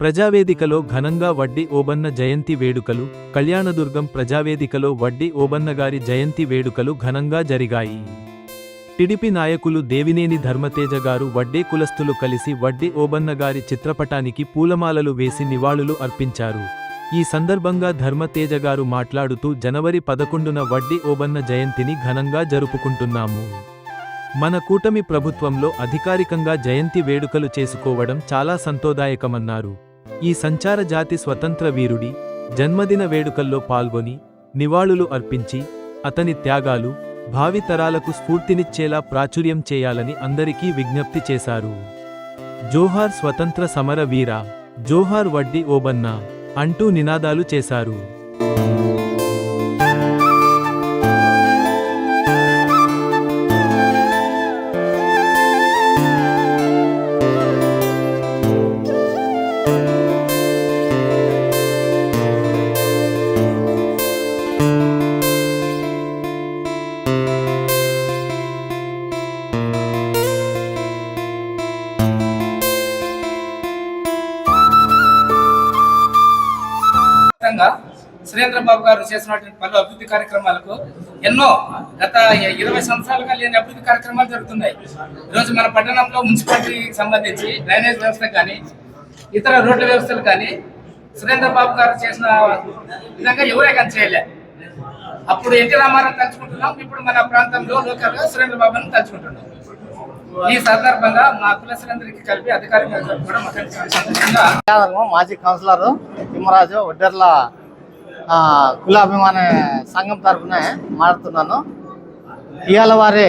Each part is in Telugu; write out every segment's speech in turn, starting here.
ప్రజావేదికలో ఘనంగా వడ్డీ ఓబన్న జయంతి వేడుకలు కళ్యాణదుర్గం ప్రజావేదికలో వడ్డీ ఓబన్నగారి జయంతి వేడుకలు ఘనంగా జరిగాయి. టిడిపి నాయకులు దేవినేని ధర్మతేజ గారు వడ్డే కులస్తులు కలిసి వడ్డే ఓబన్నగారి చిత్రపటానికి పూలమాలలు వేసి నివాళులు అర్పించారు. ఈ సందర్భంగా ధర్మతేజ గారు మాట్లాడుతూ జనవరి పదకొండున వడ్డీ ఓబన్న జయంతిని ఘనంగా జరుపుకుంటున్నాము. మన కూటమి ప్రభుత్వంలో అధికారికంగా జయంతి వేడుకలు చేసుకోవడం చాలా సంతోదాయకమన్నారు. ఈ సంచార జాతి స్వతంత్ర వీరుడి జన్మదిన వేడుకల్లో పాల్గొని నివాళులు అర్పించి అతని త్యాగాలు భావితరాలకు స్ఫూర్తినిచ్చేలా ప్రాచుర్యం చేయాలని అందరికీ విజ్ఞప్తి చేశారు. జోహార్ స్వతంత్ర సమర వీర జోహార్ వడ్డీ ఓబన్నా అంటూ నినాదాలు చేశారు. విధంగా సురేంద్ర బాబు గారు చేసినటువంటి పలు అభివృద్ధి కార్యక్రమాలకు ఎన్నో గత ఇరవై సంవత్సరాలుగా లేని అభివృద్ధి కార్యక్రమాలు జరుగుతున్నాయి. ఈరోజు మన పట్టణంలో మున్సిపాలిటీకి సంబంధించి డ్రైనేజ్ వ్యవస్థ కానీ ఇతర రోడ్ల వ్యవస్థలు కానీ సురేంద్ర బాబు గారు చేసిన విధంగా ఎవరే కానీ చేయలే. అప్పుడు ఎన్టీ రామారావు తలుచుకుంటున్నాం. ఇప్పుడు మన ప్రాంతంలో లోకల్గా సురేంద్ర బాబుని తలుచుకుంటున్నాం. ఈ సందర్భంగా మా కులసులందరికీ కలిపి అధికారికంగా సంతోషంగా మాజీ కౌన్సిలర్ తిమ్మరాజు ఒడ్డెర్ల కులాభిమాన సంఘం తరఫున మాట్లాడుతున్నాను. ఇవాళ వారి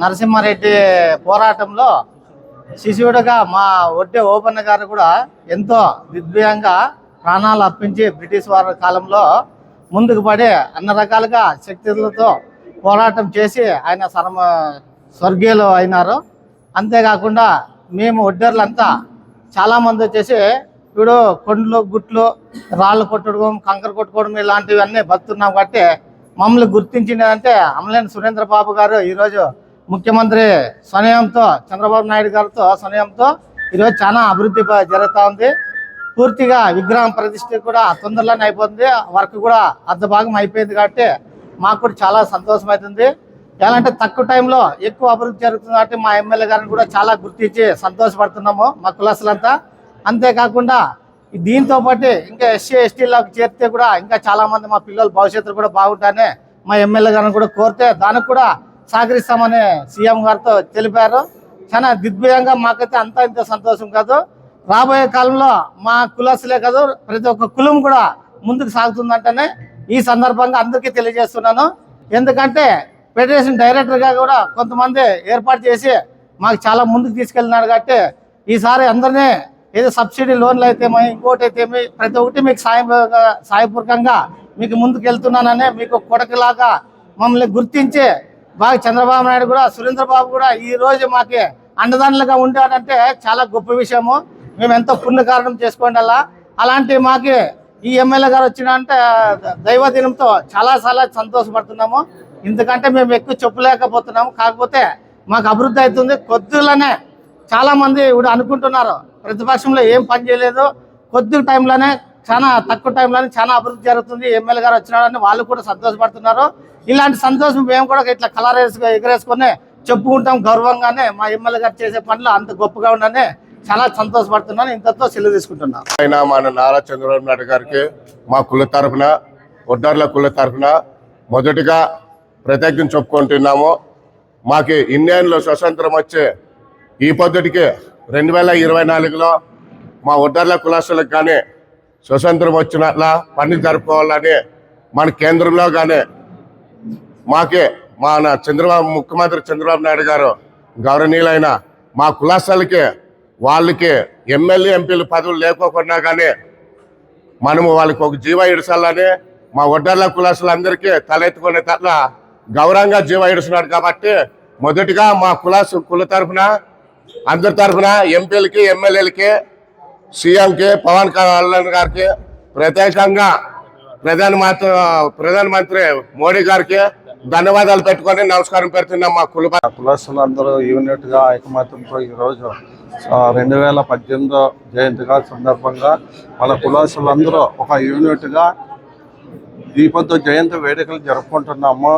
నరసింహారెడ్డి పోరాటంలో శిశువుడుగా మా ఒడ్డే ఓపన్న గారు కూడా ఎంతో దిగ్భయంగా ప్రాణాలు అర్పించి బ్రిటిష్ వారి కాలంలో ముందుకు పడి అన్ని రకాలుగా శక్తులతో పోరాటం చేసి ఆయన సర్మ స్వర్గీయులు అయినారు. అంతేకాకుండా మేము ఒడ్డర్లంతా చాలామంది వచ్చేసి ఇప్పుడు కొండలు గుట్లు రాళ్ళు కొట్టడం కంకర కొట్టుకోవడం ఇలాంటివన్నీ బతున్నాం కాబట్టి మమ్మల్ని గుర్తించినదంటే అమలేని సురేంద్ర బాబు గారు ఈరోజు ముఖ్యమంత్రి స్వనయంతో చంద్రబాబు నాయుడు గారితో స్వనయంతో ఈరోజు చాలా అభివృద్ధి జరుగుతూ ఉంది. పూర్తిగా విగ్రహం ప్రతిష్ఠ కూడా తొందరలోనే అయిపోతుంది. వర్క్ కూడా అర్ధభాగం అయిపోయింది కాబట్టి మాకు కూడా చాలా సంతోషం అవుతుంది ఎలా అంటే తక్కువ టైంలో ఎక్కువ అభివృద్ధి జరుగుతుంది కాబట్టి మా ఎమ్మెల్యే గారిని కూడా చాలా గుర్తించి సంతోషపడుతున్నాము మా కులసులంతా. అంతేకాకుండా దీంతో పాటు ఇంకా ఎస్సీ ఎస్టీలోకి చేరితే కూడా ఇంకా చాలామంది మా పిల్లల భవిష్యత్తు కూడా బాగుంటానే మా ఎమ్మెల్యే గారిని కూడా కోరితే దానికి కూడా సహకరిస్తామని సీఎం గారితో తెలిపారు. చాలా దిగ్భయంగా మాకైతే అంత ఇంత సంతోషం కాదు. రాబోయే కాలంలో మా కులాసులే కాదు ప్రతి ఒక్క కులం కూడా ముందుకు సాగుతుందంటేనే ఈ సందర్భంగా అందరికీ తెలియజేస్తున్నాను. ఎందుకంటే ఫెడరేషన్ డైరెక్టర్గా కూడా కొంతమంది ఏర్పాటు చేసి మాకు చాలా ముందుకు తీసుకెళ్ళినాడు కాబట్టి ఈసారి అందరినీ ఏదో సబ్సిడీ లోన్లు అయితే ఇంకోటి అయితే ప్రతి ఒక్కటి మీకు సాయం సాయపూర్వకంగా మీకు ముందుకు వెళ్తున్నానని మీకు కొడకలాగా మమ్మల్ని గుర్తించి బాగా చంద్రబాబు నాయుడు కూడా సురేంద్రబాబు కూడా ఈ రోజు మాకి అండదండలుగా ఉండాడంటే చాలా గొప్ప విషయము. మేము ఎంతో పుణ్యకారణం చేసుకోండి అలాంటి మాకు ఈ ఎమ్మెల్యే గారు వచ్చినంటే దైవ దినంతో చాలా చాలా సంతోషపడుతున్నాము. ఇంతకంటే మేము ఎక్కువ చెప్పలేకపోతున్నాము. కాకపోతే మాకు అభివృద్ధి అవుతుంది. కొద్దిలోనే చాలామంది ఇప్పుడు అనుకుంటున్నారు ప్రతిపక్షంలో ఏం పని చేయలేదు. కొద్ది టైంలోనే చాలా తక్కువ టైంలోనే చాలా అభివృద్ధి జరుగుతుంది. ఎమ్మెల్యే గారు వచ్చినాడని వాళ్ళు కూడా సంతోషపడుతున్నారు. ఇలాంటి సంతోషం మేము కూడా ఇట్లా కలర్ ఎగరేసుకొని చెప్పుకుంటాం గౌరవంగానే. మా ఎమ్మెల్యే గారు చేసే పనులు అంత గొప్పగా ఉండని చాలా సంతోషపడుతున్నాను. ఇంతతో సెలవు తీసుకుంటున్నాను ఆయన మన నారా చంద్రబాబు నాయుడు గారికి మా కుల తరఫున ఒడ్డర్ల కుల తరఫున మొదటిగా ప్రత్యేకం చెప్పుకుంటున్నాము. మాకు ఇండియన్లో స్వతంత్రం వచ్చే ఈ పద్ధతికి రెండు వేల ఇరవై నాలుగులో మా ఉద్దర్ల కులాసులకు కానీ స్వతంత్రం వచ్చినట్ల పని జరుపుకోవాలని మన కేంద్రంలో కానీ మాకే మన చంద్రబాబు ముఖ్యమంత్రి చంద్రబాబు నాయుడు గారు గౌరవనీయులైన మా కులాసాలకి వాళ్ళకి ఎమ్మెల్యే ఎంపీలు పదవులు లేకోకుండా కానీ మనము వాళ్ళకి ఒక జీవ ఇడసాలని మా ఒడ్డర్ల కులాసులందరికీ తలెత్తుకునే తట్ల గౌరవంగా జీవ ఇడుస్తున్నాడు కాబట్టి మొదటిగా మా కుల కుల తరఫున అందరి తరఫున ఎంపీలకి ఎమ్మెల్యేలకి సీఎంకి పవన్ కళ్యాణ్ గారికి ప్రత్యేకంగా ప్రధానమంత్రి ప్రధానమంత్రి మోడీ గారికి ధన్యవాదాలు పెట్టుకొని నమస్కారం పెడుతున్నాం మా కుల కులస్తులందరూ యూనిట్గా ఐకమత్యంతో ఈరోజు రెండు వేల పద్దెనిమిదో జయంతిగా సందర్భంగా మన కులాసులందరూ ఒక యూనిట్గా దీపంతో జయంతి వేడుకలు జరుపుకుంటున్నాము.